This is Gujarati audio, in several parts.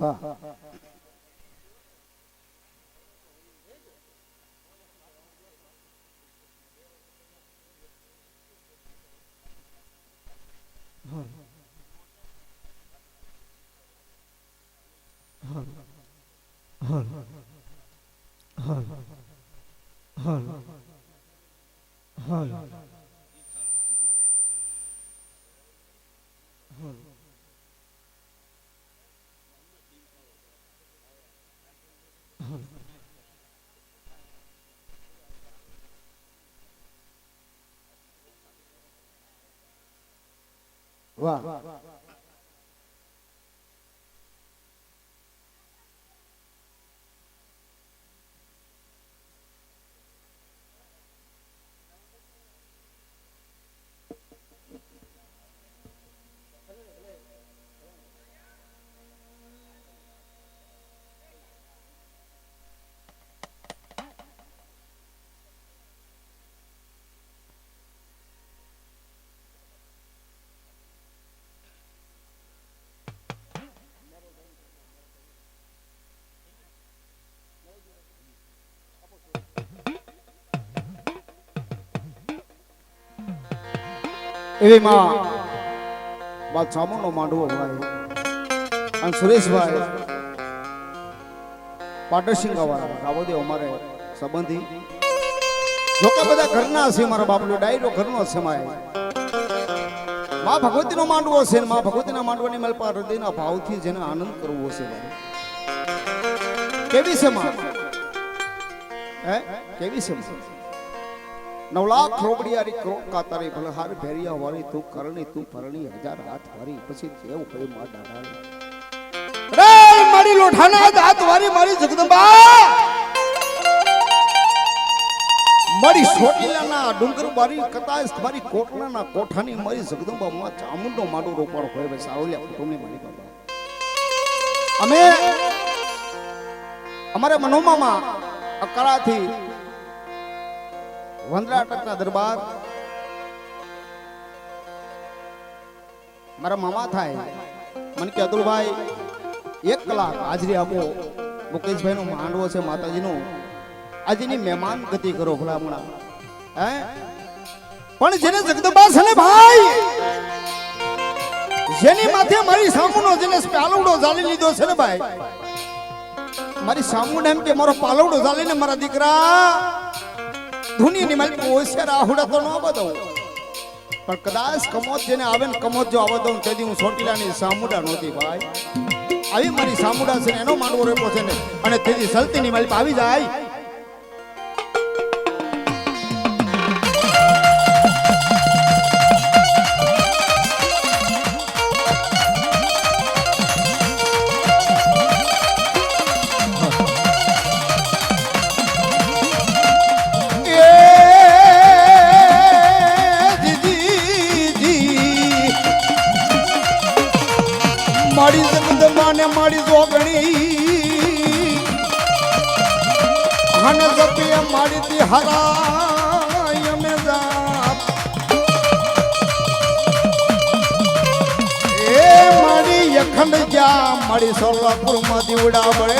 વાહ વાહ એવી માં બા માંડવો ભાઈ અને સુરેશભાઈ પાટરસિંગા વાળા રાવદે અમારે સંબંધી. જોકે બધા ઘરના છે, મારા બાપનો ડાયરો ઘરનો છે માય. મા ભગવતીનો માંડવો છે ને માં ભગવતીના માંડવાની મલપા હૃદયના ભાવથી જેને આનંદ કરવો છે ભાઈ. કેવી છે માં? કેવી છે નવ લાખ રોબડિયારી ક્રોકા કાતારી ભલે ભેરિયા વાળી તું કરણી, તું ભરણી, હજાર હાથ વારી, પછી જેવું કઈ માં ડાડા રે, મારી લોઠાના હાથ વારી, મારી જગદંબા! મારી સોટીલાના ડુંગર બારી કતા મારી કોટલાના કોઠાની, મારી જગદંબા માં ચામુંડો માડો રોપાડો હોય ભાઈ સારોલિયા કુટુંબની મારી બાબા અમે અમારા મનોમામાં અકાળાથી વંદરા અટકના દરબાર. મારા મામા થાય. મને કે અતુલભાઈ, એક કલાક હાજરી આપો. મુકેશભાઈ નો માંડવો છે, માતાજીનો. આજની મહેમાન ગતિ કરો ભલામણા હે? પણ જેને જગદંબા છે ને ભાઈ, જેની માથે મારી સામુનો જેને પાલવડો ઝાલી લીધો છે ને ભાઈ, મારી સામુને એમ કે, મારો પાલવડો ઝાલીને મારા દીકરા ધુની મારી હોશિયાર આહુડા તો ન બતાવું પણ કદાચ કમોત જેને આવે ને કમોત જો આવવા દઉં તેથી હું સોટીલાની સામુડા નહોતી ભાઈ. આવી મારી સામુડા છે એનો માંડવો રેપો છે ને. અને તેથી સલતીની માલિક આવી જાય. દીવડા બળે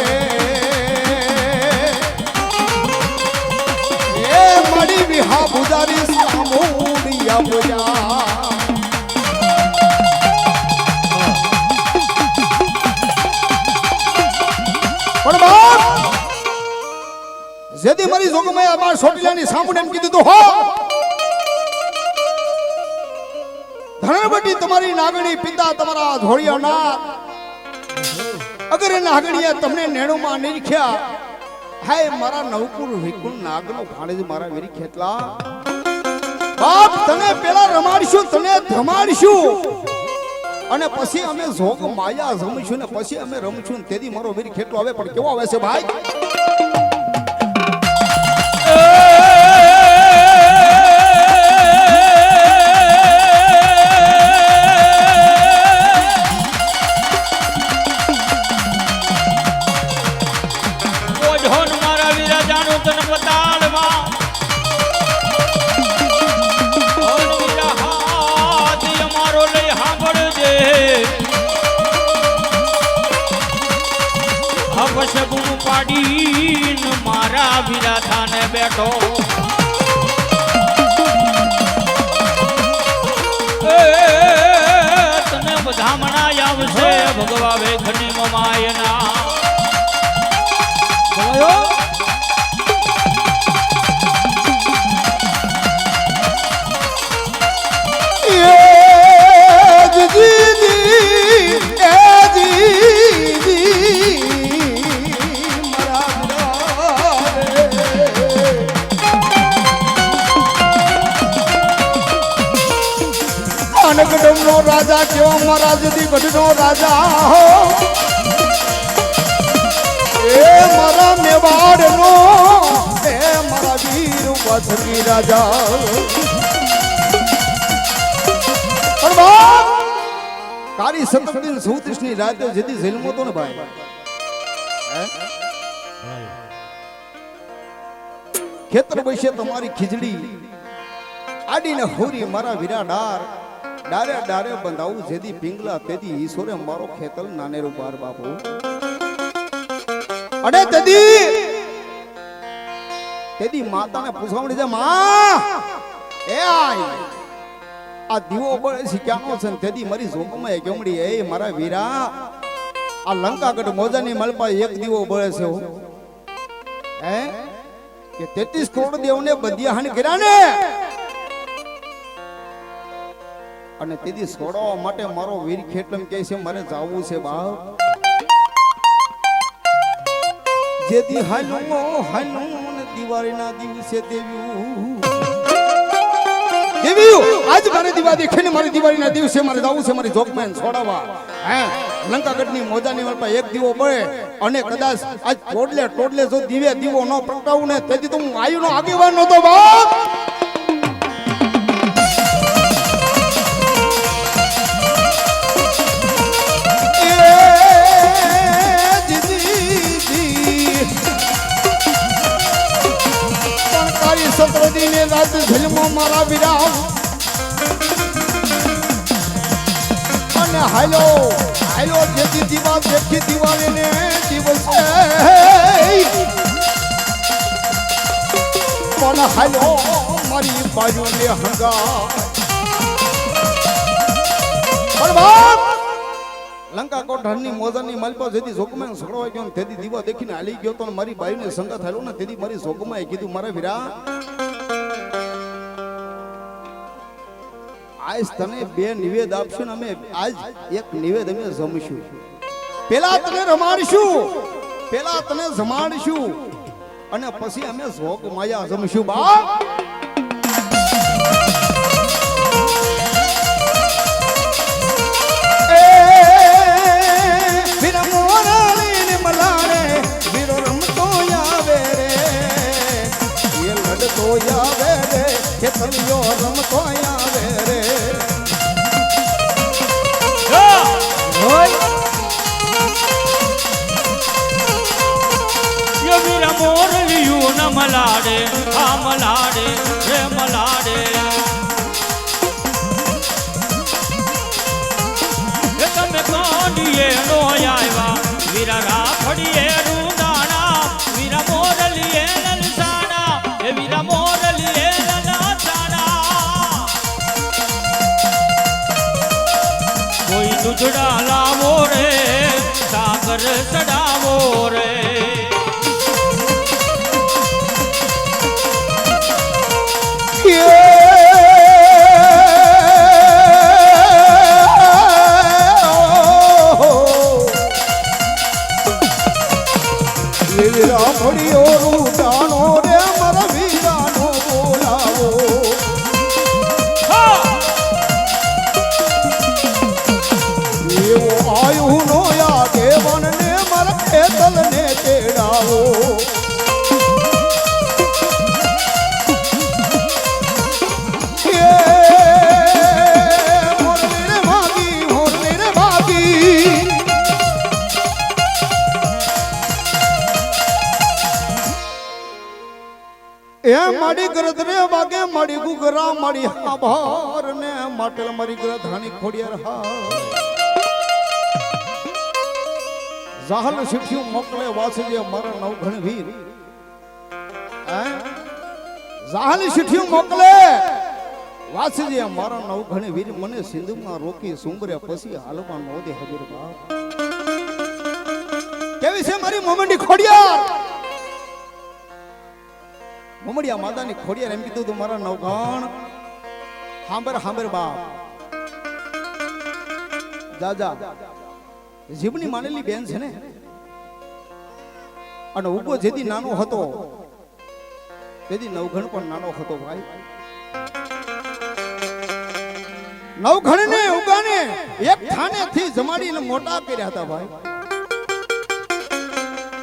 એ મળી વિહા બુદારી સામુડિયા બુજા જેથી મારી જોગમાયા અમાર સોટીલાની સામુને એમ કીધું હો. ધનવટી તમારી નાગણી પિતા તમારા ધોળિયા ના અગર એ નાગણીએ તમને નેણુમાં નિરખ્યા, હાય, મારા નવપુર વિકુળ નાગનો ભાણેજ મારા વેરી ખેતલા બાપ, તને પેલા રમાડશું, તને ધમાડશું. અને પછી અમે જોગ માયા જમશું ને પછી અમે રમશું તેથી મારો વીર ખેટલો આવે. પણ કેવો આવે છે ભાઈ? પાડીન મારા વિરાથાને બેઠો. તને બધા મનાય આવશે ભગવાવે ઘણી મમાયના. રાજા કેવો મારા જદી ગઢનો રાજા હો. એ મારા મેવાડનો, એ મારા વીર વાસંગી રાજા. પણ બાપ તારી સૌત્રીસની રાતે જેથી જન્મો તો ને ભાઈ? ખેતર વૈશે તમારી ખીચડી આડીને હોરી મારા વીરા ડાર ડારે બંધાવું જેદી પિંગલા, તેદી ઈશ્વરે મારો ખેતલ નાનેરું બાર બાપુ. અડે તેદી! તેદી માતાને પૂછવામણી છે, માં, એ આય. આ દીવો બળે છે ક્યાંનો છે તેદી મારી જોગમાં એ કેમડી એ મારા વીરા, આ લંકાગઢ મોજાની મલપા એક દીવો બળે છે હો. કે તેત્રીસ કરોડ દેવને બંધિયા હાની કર્યા ને? અને તેથી છોડવા માટે મારો વીર ખેટલમ કહે છે, મારે જાવું છે બાપ. જેથી હાલું હાલું દિવાળીના દિવસે દેવ્યું. આજ મારે દિવા દેખીને મારી દિવાળીના દિવસે મારે જાવું છે, મારી જોગમેન છોડાવવા હે, લંકાગઢની મોજાની વાળમાં એક દીવો પડે અને કદાચ આજ ટોડલે ટોડલે જો દીવે દીવો ન પ્રગટાવું ને, તેથી તો હું આગેવાન નતો બાપ. રાત જન્મો મારા વિરામ અને હાલો હાલો જેથી દીવા દેખી દિવાળીને દિવસે. પણ હાલો, મારી બાજુને હંગા પણ બાપ, લંકા હરની મોજાની માલપા જેથી જોગમાં સગડવા ગયો ને તેથી દીવા દેખીને હાલી ગયો તો ને મારી બાઈને સંગત થયેલો ને તેથી મારી જોગમાં કીધું, મારા વીરા આજ તમે બે નિવેદ આપશો ને અમે આજ એક નિવેદ અમે જમશું. પેલા તને રમાડશું. પેલા તને જમાડશું. અને પછી અમે જોગ માયા જમશું બા. રમતો મોરલિયું ન મલાડે આ મલાડે હે મલાડે તમે કોડીએ નો આવ્યા વીરા રાખડીએ રૂંદાણા વીરા મોરલીએ લલસાણા હે વીરા મોરલીએ લલસાણા કોઈ દૂધડા લાવો રે સાગર સડાવો રે આયુ નો યાગે વનને મારા ખેતલને તેડાવો. વાગે ગુગરા, માડી હાભાર ને માટલ મારી ગ્રધાની ખોડિયાર હા જાહલ શીખ્યું મોકલે વાસજે મારા નવઘણ વીર? જાહલ શીખ્યું મોકલે વાસજે મારા નવઘણ વીર. મને સિંધુમાં રોકી સુંબરે પછી હાલમાં નોદે હજુર બાપ. કેવી છે મારી મોમંડી ખોડિયાર? મોમડિયા માતાની ખોડિયાર એમ કીધું મારા નવઘણ. હાંબર હાંબર બાપ. જા જીભની માનેલી બેન છે ને? અને ઉગો જેથી નાનો હતો. તેથી નવઘણ પણ નાનો હતો ભાઈ. નવઘણ ને ઉગાને એક થાને થી જમાડીને મોટા કર્યા હતા ભાઈ.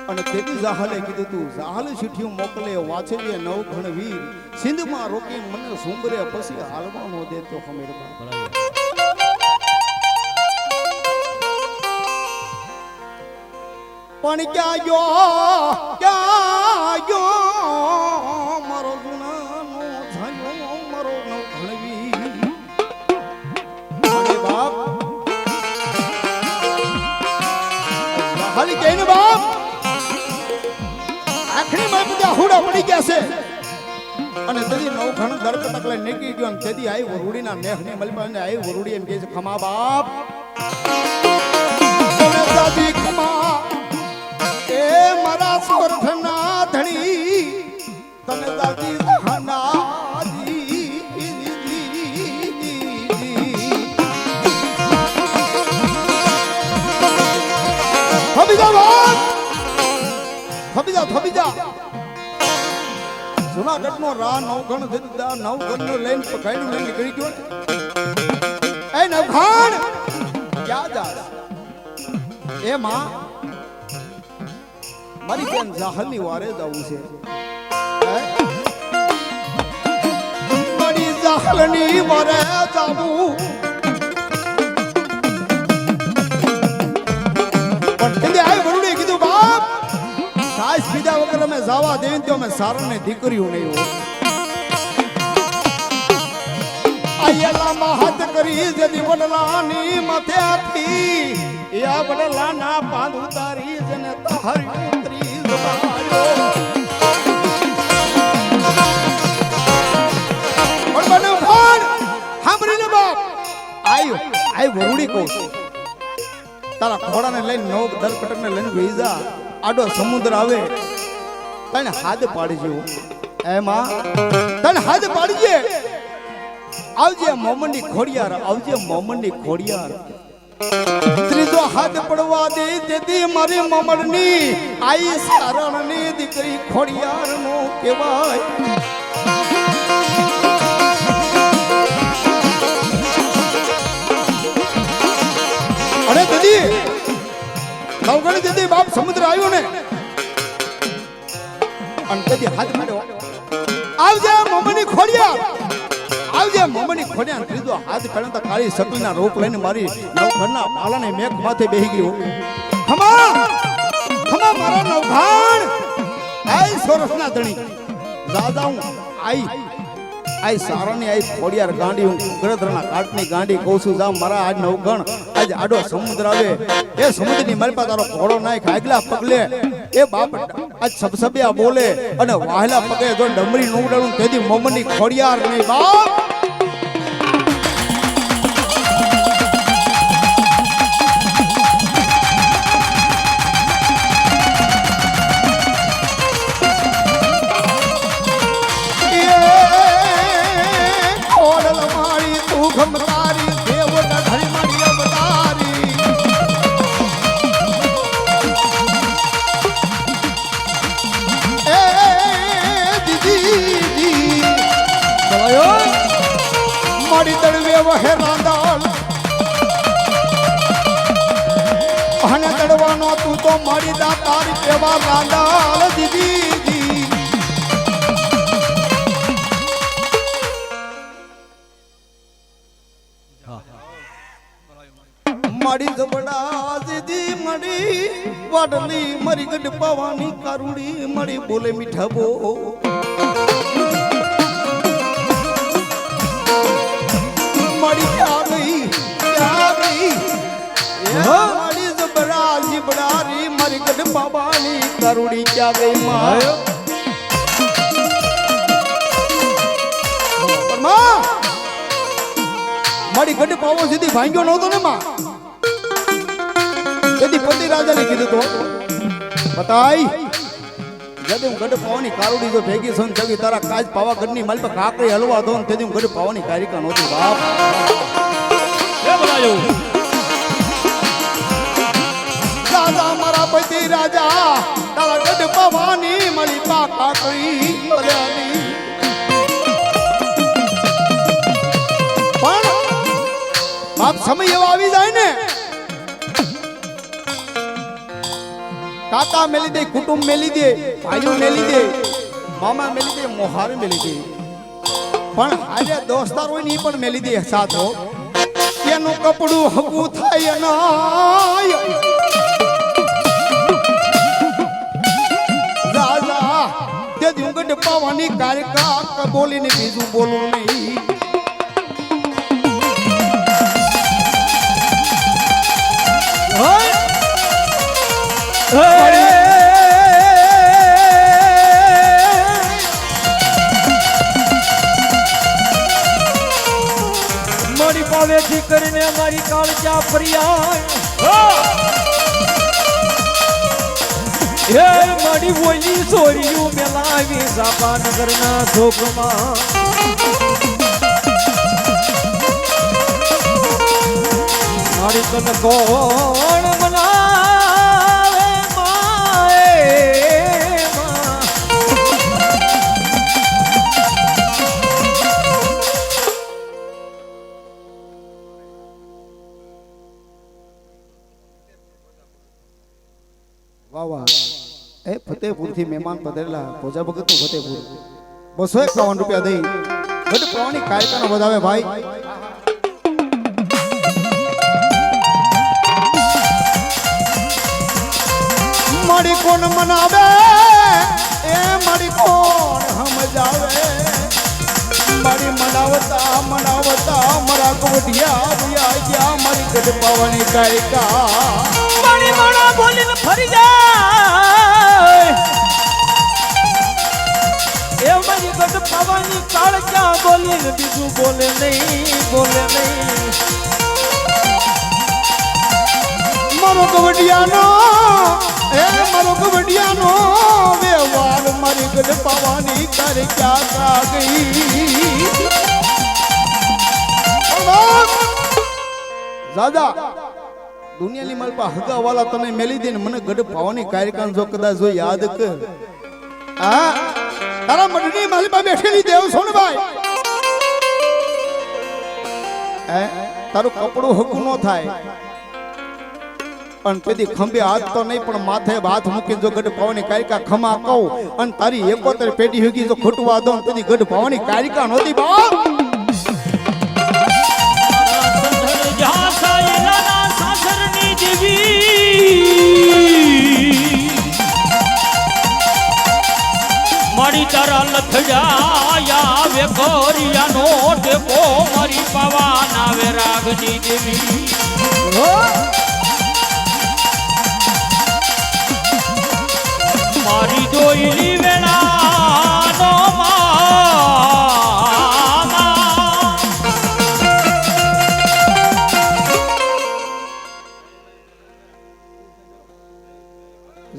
અને તેથી જાહલે કીધું તું, જાહલ ચીઠીઓ મોકલે વાછલીએ નવ ઘણ વીર. સિંધમાં રોકી મને સુંબરે પછી હાલમાં દેતો ખમીર પણ ક્યાં ગયો? ક્યાં ગયો? મારો ગુનાનો થયો મારો નવ ઘણવી બાપ. હાલી કહીને બાપ? પડી ગયા છે. અને તેદી નવઘણ દરકટક લઈને નીકળી ગયો અને તેદી આઈ વરુડીના નેહની અને આઈ વરુડી એમ કહે છે, ખમા બાપ. ખમા. એ મારા સ્વર્થના જુનાગઢ નો રા દીધા નવગણ નો લઈને પકડ્યું લઈને નીકળી ગયો એ નવઘણ! ક્યાં જા એ માં મારી બેન જાહલની વારે જવું છે. મારી જાહલની વારે જાવું પીધા વગર અમે જવા દેવી તો અમે સારને દીકરીઓ નહીં હોય હાથ કરી જેની વડલાની માથેથી એ આ વડલાના પાંદ ઉતારી જેને તારી ઉતરી જવાયો આયો વરુડી કહું તારા ઘોડાને લઈને નવ દર કટકને લઈને વહી જા. આડો સમુદ્ર આવે. તને હાથ પાડજો. એમાં તને હાથ પાડજે. આવજે મોમનની ખોડિયાર, આવજે મોમનની ખોડિયાર. ત્રીજો હાથ પડવા દે, તેથી મારી મમડની આઈ સારણની દીકરી ખોડિયાર નો કહેવાય. નવગણી દીદી બાપ સમુદ્ર આવ્યો ને. અને કદી હાથ માર્યો આવજે મમ્મીની ખોડિયા. આવજે મમ્મીની ખોડિયા. ત્રીજો હાથ કરે તો કાળી સકલીના રોક લઈને મારી નવઘરના પાલાને મેઘ માથે બેહી ગયો. હમા હમા મારા નવઘાણ. આઈ સોરસના ધણી. રાજાઉં આઈ આઈ સારાની આઈ ખોડિયાર ગાંડી, હું ગરદરના કાટની ગાંડી કહું છું જા મારા આજ નવગણ આજ આડો સમુદ્ર આવે. એ સમુદ્રની મારી પાસે તારો ઘોડો નાખ, આગલા પગલે. એ બાપ આજ સબસબિયા બોલે, અને વાહલા પગે જો ડમરી નું ઉડાડું, તેથી મોમની ખોડિયાર નહીં. બાપ! મારી દાતારી કેવા ગાંડાલ દીદી મારી જબડા દીદી મળી, વાડલી મરી ગઢ પવાની કારુડી મળી બોલે મીઠા બો મારી ગઢ બાબાની કરુડી ક્યાં ગઈ માં? મારી ગઢ પાવો સીધી ભાંગ્યો નહોતો ને માં? તેથી પતિ રાજાને કીધું તો બતાઈ જદી હું ગઢ પાવાની કારુડી જો ભેગી છું જગી તારા કાજ પાવા ગઢની માલ પર કાકડી હલવા દો ને તેથી હું ગઢ પાવાની કારિકા નહોતી. બાપ. એ બોલાયો. મારા રાજા, તારા ગઢ ભવાની મળી પાકા કઈ પણ બાપ સમય એવો આવી જાય ને. કાકા મેલી દે, કુટુંબ મેલી દે, ભાઈઓ મેલી દે, મામા મેલી દે, મોહાર મેલી દે. પણ આજે દોસ્તાર હોય ને એ પણ મેલી દે સાથો એનું કપડું હકું થાય નાય તે પવની કારકા બોલીને બીજું બોલું નહીં. મારી પાવેથી કરીને મારી કાળજા ફરિયાદ મારી બોલી સોરિયું મેલાવી સાપાનગરના ધોકમાં મારી તને કોણ મનાવે? એ ફતેપુરથી મહેમાન પધારેલા ભોજા ભગતનું ફતેપુર બસો એકાવન રૂપિયા દઈ. ગઢ પાવાની કાયકાનો વધાવે ભાઈ. મારી કોણ મનાવે? એ મારી કોણ સમજાવે મારી મનાવતા મનાવતા મારા કોઠિયા ભૂયા ગયા મારી ગઢ પાવાની કાયકા મારી માણા બોલીને ફરી જાય. એ મારી ગઢ પાવાની કાળ ક્યાં બોલીને બીજું બોલે નહીં બોલે નહીં. મારો કવડિયાનો એ મારો કવડિયાનો વ્યવહાર મારી ગઢ પાવાની તારે क्या કા गई દાદા દુનિયાની માલ પા હગા વાલા તને મેલી દે ને મને ગઢ પાવાની કાર્યક્રમ જો કદાચ જો યાદ કર. આ તારા મઢની માલી પા બેઠેલી દેવ સોન ભાઈ હે તારું કપડું હગું ન થાય. અને તેથી ખંભે હાથ તો નહીં પણ માથે હાથ મૂકીને જો ગઢ પાવાની કારિકા ખમા કહું અને તારી એકોતેર પેટી હગી જો ખૂટવા દઉં તેથી ગઢ પાવાની કારિકા નહોતી બા દેવી મારી તારા લથડાયા ટેપો મારી પવાના વે રાગજી દેવી વેળાનો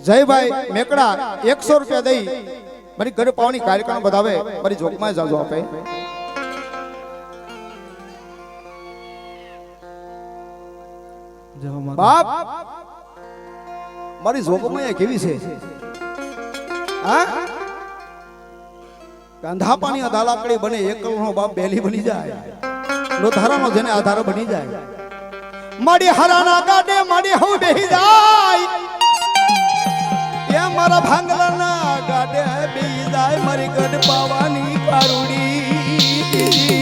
જયભાઈ મેકડા એકસો રૂપિયા દઈ. મારી ઘરે પાવાની કાર્યક્રમ બતાવે મારી જોકમાં જાજો આપે. બાપ મારી જોગમાં કેવી છે? હા? કાંધા પાણી અદાલાકડી બને એકલનો બાપ બેલી બની જાય. લોધારાનો જેને આધાર બની જાય. મારી હરાના ગાડે મારી હું બેહી જાય. મારા ભાંગલાના ગાડે બેહી જાય. મારી ગઢ પાવાની કારુડી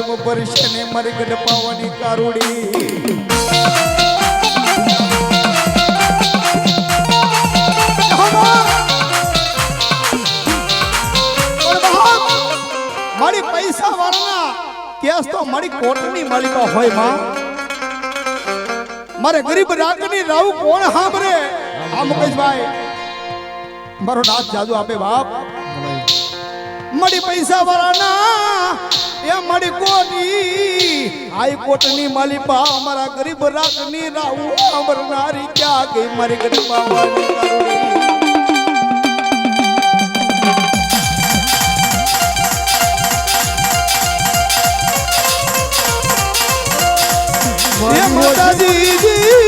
વ્યાજમ ભરશે ને મારી પાવાની કારુડી. મારી પૈસા વાળાના કેસ તો મારી મળી માલિકા હોયમાં. મારે ગરીબ રાખની રાવ કોણ સાંભળે? આ મુકેશભાઈ. મારો નાથ જાદુ આપે બાપ. મળી પૈસા વાળાના એ મળી કોની હાઈકોર્ટની માલિપા અમારા ગરીબ રાખની રાવું અમરનારી ક્યાં ગઈ મારી ગરીબ પાવાની કરુણી હે માતાજી જી,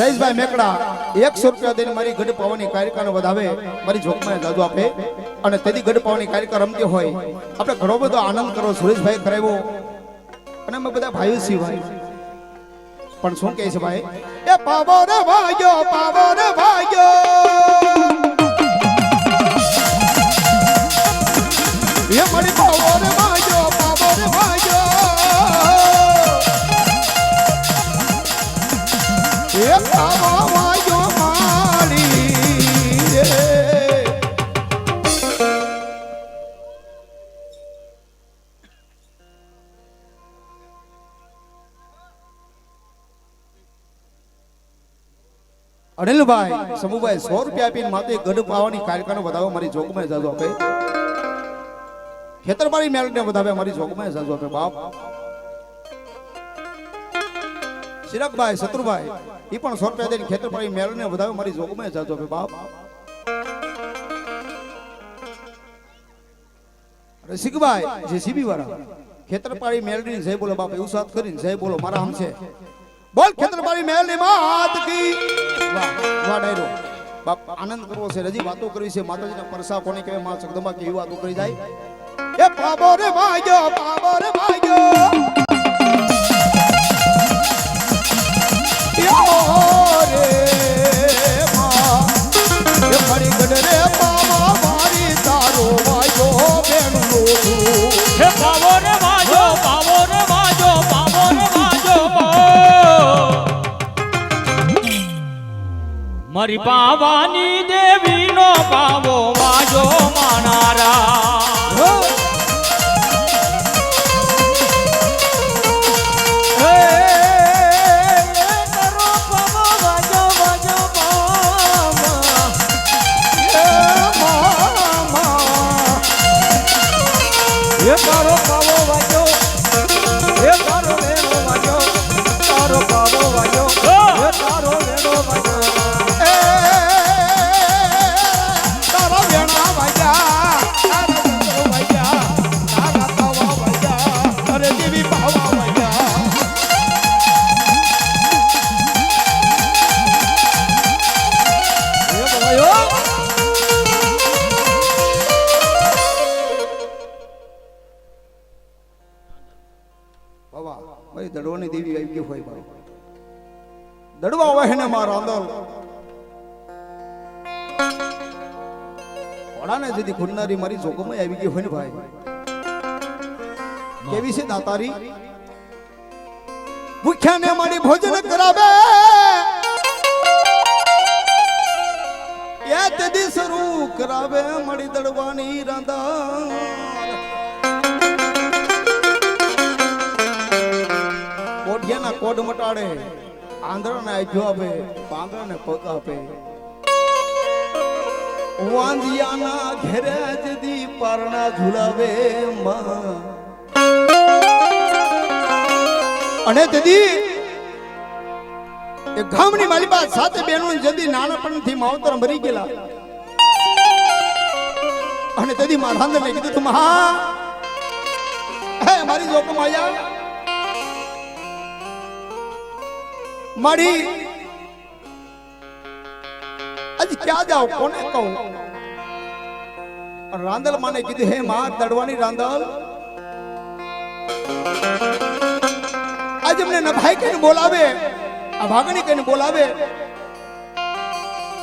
જયેશભાઈ મેકડા, એકસો રૂપિયા દઈને મારી ગઢ પાવાની કાર્યક્રમ વધાવે, મારી જોકમાં દાદુ આપે. અને તેથી ગઢ પાવાની કાર્યક્રમ રમતી હોય. આપણે ઘણો બધો આનંદ કરો સુરેશભાઈ કરાવ્યો. અને અમે બધા ભાઈઓ છીએ ભાઈ. પણ શું કહે છે ભાઈ? એ પાવો રે ભાઈઓ પાવો રે ભાઈઓ એ મારી પાવો અનિલભાઈ, સમુભાઈ, સો રૂપિયા આપીને માથે ગઢ પાવાની કાર્યક્રમ વધાવો, મારી જોગમાં જાજો આપે. ખેતરબારી મેળને વધાવે, મારી જોગમાં જાજો આપે, બાપ. શિરકભાઈ શત્રુભાઈ એ પણ સો રૂપિયા દઈને ખેતરબારી મેળને વધાવે મારી જોગમાં જાજો બાપ. રસિકભાઈ જેસીબી વાળા. ખેતરપાળી મેળની જય બોલો બાપ, એવું સાથ કરીને જય બોલો, મારા આમ છે. બોલ ખેતરપાળી મેળની માત કી. વાહ વાહ બાપ, આનંદ કરવો છે રજી વાતો કરવી છે, માતાજીના પરસા કોને કહેવાય, માં જગદંબા કેવી વાતો કરી જાય. એ પાબો રે ભાગ્યો પાબો રે ભાગ્યો મારી પાવાની દેવીનો પાવો વાજો માનારા. ઘોડાને જેથી ખુરનારી મારી જોગમાં આવી ગઈ હોય ને ભાઈ? કેવી છે દાતારી? ભૂખ્યાને મારી ભોજન કરાવે. એ તેથી શરૂ કરાવે મળી દડવાની રાંધા કોઢિયાના કોડ મટાડે, આંધળાને આખ્યો આપે, પાંદડાને પગ આપે. વાંધિયાના ઘેરે જદી પરણા ઝુલાવે અને તેથી એ ગામની માલિકા સાથે બહેનો જદી નાનપણથી માવતર મરી ગયેલા. અને તેથી મારા અંદર કીધું તું, મહા, હે મારી જોકમ આયા. મારી ક્યાં જાવ કોને કહું? રાંદલ માને કીધું, હે માં દડવાની રાંદલ. આજ અમને નભાઈ કહીને બોલાવે, આ ભાગણી કહીને બોલાવે.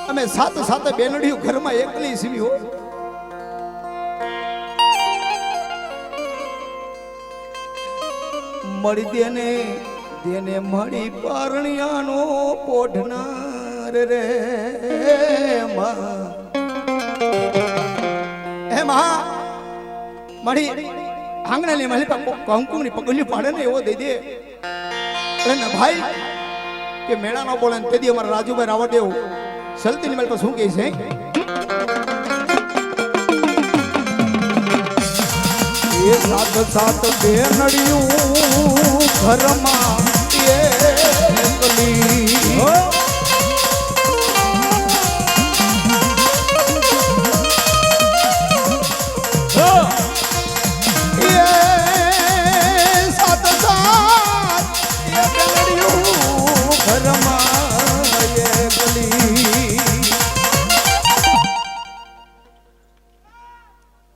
અમે સાત સાત બેનડીઓ ઘરમાં એકલી સીવી હોય. મળી દેને દેને મળી પરણિયાનો પોઢનાર રે હે દે અને ને તેથી અમારા રાજુભાઈ રાવત દેવ સલતી ની મેળ શું કહે છે એ સાત સાત બેનડિયું ઘરમાં એકલી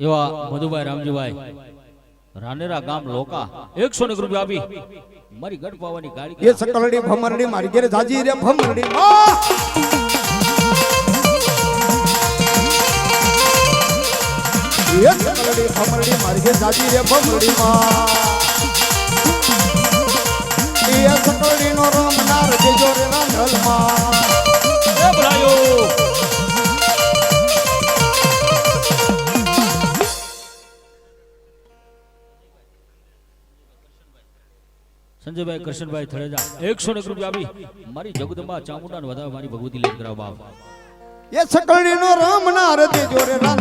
એવા મધુભાઈ રામજીભાઈ. રાનેરા ગામ લોકા. એકસો ને રૂપિયા આપી. મારી ગઢ પાવાની ગાડી એ સકલડી, ભમરડી, મારી ઘેર જાજી રે, ભમરડી. એ સકલડી, ભમરડી, મારી ઘેર જાજી રે, ભમરડી, માં! એ સકલડી નો રમનાર જેજો રે રાંધલમાં સંજયભાઈ કૃષ્ણભાઈ થળેજા એકસો એક રૂપિયા આપી. મારી જગદંબા ચામુંડા વધારે મારી ભગવતી લઈ કરાવ બાપ એ સકલડી નો રામ ના રે જોરે માં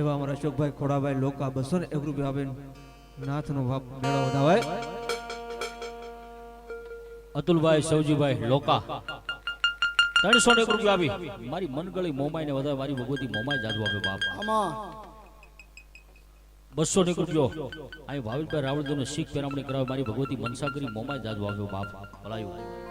એવા અમારા અશોકભાઈ ખોડાભાઈ લોકા બસો ને એક રૂપિયા આપીને નાથનો ભાવ મેળો વધાવાય. અતુલભાઈ સૌજીભાઈ લોકા. ત્રણસો ને એક રૂપિયા આપી. મારી મનગળી મોમાઈ ને વધારે મારી ભગવતી મોમાઈ જાદુ આપે બાપ. બસો ને રૂપિયો. અહીં ભાવિકભાઈ રાવળદેવને શીખ પેરામણી કરાવે મારી ભગવતી મનસા કરી મોમાઈ જાદુ આપ્યો બાપ. ભલાયું.